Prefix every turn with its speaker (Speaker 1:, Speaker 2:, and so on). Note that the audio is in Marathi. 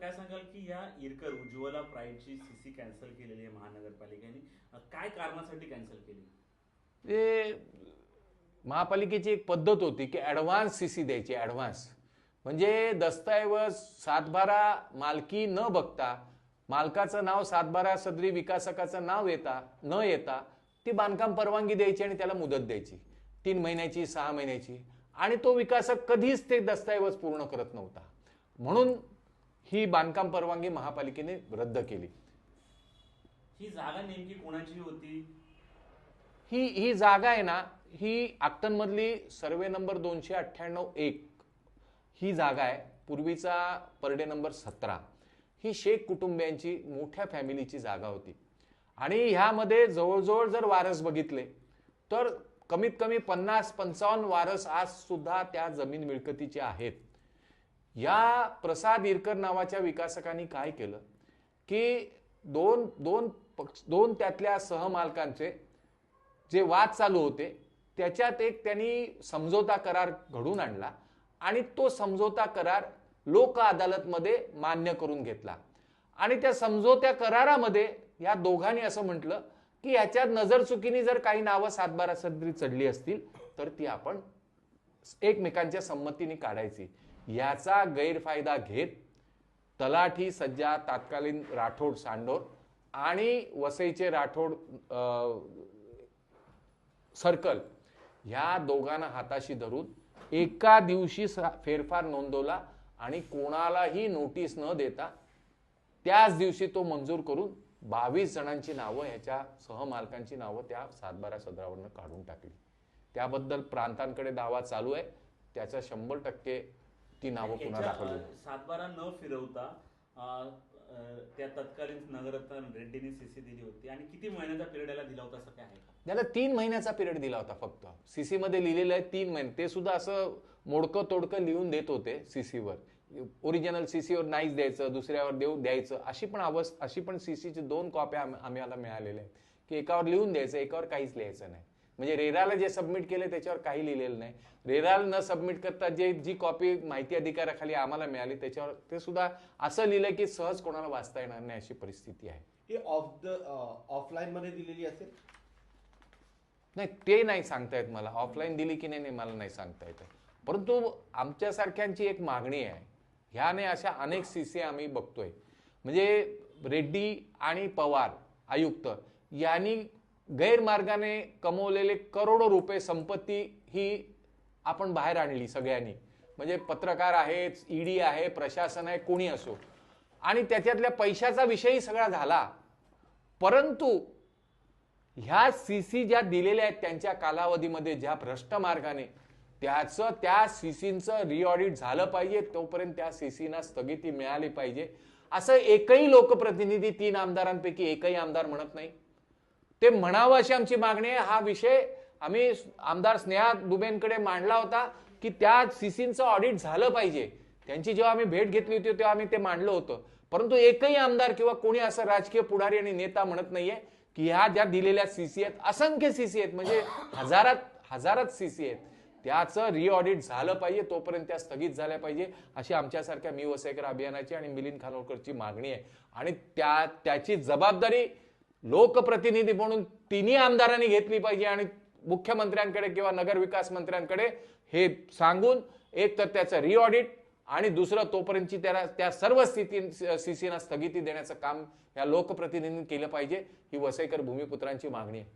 Speaker 1: काय सांगाल की या इरकर उज्ज्वला प्राईडची सीसी कॅन्सल केलेली आहे महानगरपालिकेने? काय कारणासाठी कॅन्सल केली?
Speaker 2: ते महापालिकेची एक पद्धत होती की ॲडव्हान्स सी सी द्यायची ॲडव्हान्स म्हणजे दस्तऐवज सातबारा मालकी न बघता मालकाचं नाव सातबारा सदरी विकासकाचं नाव येता न येता ती बांधकाम परवानगी द्यायची आणि त्याला मुदत द्यायची. तीन महिन्याची सहा महिन्याची. आणि तो विकासक कधीच ते दस्तऐवज पूर्ण करत नव्हता. म्हणून ही बांधकाम परवानगी महापालिकेने रद्द केली.
Speaker 1: ही जागा नेमकी कोणाची होती?
Speaker 2: ही ही जागा आहे ना ही आक्टनमधली सर्वे नंबर दोनशे अठ्ठ्याण्णव एक ही जागा आहे पूर्वीचा परडे नंबर सतरा. ही शेख कुटुंबियांची मोठ्या फॅमिलीची जागा होती. आणि ह्यामध्ये जवळजवळ जर वारस बघितले तर कमीत कमी पन्नास पंचावन्न वारस आज सुद्धा त्या जमीन मिळकतीचे आहेत. या प्रसाद इरकर नावाच्या विकासकांनी काय केलं? की दोन दोन पक्ष दोन त्यातल्या सहमालकांचे जे वाद चालू होते त्याच्यात एक त्यांनी समझोता करार घडून आणला आणि तो समझोता करार लोक अदालतमध्ये मान्य करून घेतला. आणि त्या समझोत्या करारामध्ये या दोघांनी असं म्हटलं की याच्यात नजरचुकीने जर काही नावं सातबारा सदरी चढली असतील तर ती आपण एकमेकांच्या संमतीने काढायची. याचा गैरफायदा घेत तलाठी सज्जा तात्कालीन राठोड सांडोर आणि वसईचे राठोड सर्कल ह्या दोघांना हाताशी धरून एका दिवशी स- फेरफार नोंदवला आणि कोणालाही नोटीस न देता त्याच दिवशी तो मंजूर करून बावीस जणांची नावं ह्याच्या सहमालकांची नावं त्या सातबारा सदरावरनं काढून टाकली. त्याबद्दल प्रांतांकडे दावा चालू आहे. त्याचा शंभर टक्के ती नावं पुन्हा दाखवली.
Speaker 1: सातबारा न फिरवता त्या तत्कालीन नगररत्न रेड्डीने सीसी दिली होती. आणि किती महिन्याचा पिरियड याला दिला होता असं काय
Speaker 2: त्याला तीन महिन्याचा पिरियड दिला होता फक्त. सीसी मध्ये लिहिलेलं आहे तीन महिने. ते सुद्धा असं मोडकं तोडकं लिहून देत होते सीसीवर ओरिजिनल सीसीवर नाहीच द्यायचं दुसऱ्यावर देऊ द्यायचं. अशी पण अवस्था अशी पण सीसीची दोन कॉप्या आम- आम्हाला मिळालेल्या आहेत. की एकावर लिहून द्यायचं एकावर काहीच लिहायचं नाही. म्हणजे रेराला जे सबमिट केलं त्याच्यावर काही लिहिलेलं नाही. रेराल न सबमिट करता जे जी कॉपी माहिती अधिकाराखाली आम्हाला मिळाली त्याच्यावर ते सुद्धा असं लिहिलं की सहज कोणाला वाचता येणार नाही अशी परिस्थिती आहे.
Speaker 3: ही ऑफ द ऑफलाईन मध्ये दिलेली असेल?
Speaker 2: नाही ते नाही सांगता येत मला. ऑफलाईन दिली की नाही नाही मला नाही सांगता येत. परंतु आमच्यासारख्यांची एक मागणी आहे. ह्याने अशा अनेक सीसी आम्ही बघतोय. म्हणजे रेड्डी आणि पवार आयुक्त यांनी गैरमार्गाने कमवलेले करोडो रुपये संपत्ती ही आपण बाहेर आणली सगळ्यांनी. म्हणजे पत्रकार आहेत ईडी आहे प्रशासन आहे कोणी असो. आणि त्याच्यातल्या पैशाचा विषयही सगळा झाला. परंतु ह्या सी सी ज्या दिलेल्या आहेत त्यांच्या कालावधीमध्ये ज्या भ्रष्ट मार्गाने त्याचं त्या सी सीचं रिऑडिट झालं पाहिजे तोपर्यंत त्या सी सीना स्थगिती मिळाली पाहिजे. असं एकही लोकप्रतिनिधी तीन आमदारांपैकी एकही आमदार म्हणत नाही. ते म्हणावं अशी आमची मागणी आहे. हा विषय आम्ही आमदार स्नेहा दुबेंकडे मांडला होता की त्या सीसींचं ऑडिट झालं पाहिजे. त्यांची जेव्हा आम्ही भेट घेतली होती तेव्हा आम्ही ते मांडलं होतं. परंतु एकही आमदार किंवा कोणी असं राजकीय पुढारी आणि नेता म्हणत नाहीये की ह्या ज्या दिलेल्या सीसी आहेत असंख्य सीसी आहेत म्हणजे हजारात हजारात सीसी आहेत. त्याचं रिऑडिट झालं पाहिजे तोपर्यंत त्या स्थगित झाल्या पाहिजे अशी आमच्यासारख्या मी वसेकर अभियानाची आणि मिलिंद खानोलकरची मागणी आहे. आणि त्या त्याची जबाबदारी लोकप्रतिनिधी म्हणून तिन्ही आमदारांनी घेतली पाहिजे आणि मुख्यमंत्र्यांकडे किंवा नगरविकास मंत्र्यांकडे हे सांगून एक तर त्याचं रिऑडिट आणि दुसरं तोपर्यंतची त्याला त्या सर्व स्थिती सीसीना स्थगिती देण्याचं काम या लोकप्रतिनिधींनी केलं पाहिजे. ही वसईकर भूमिपुत्रांची मागणी आहे.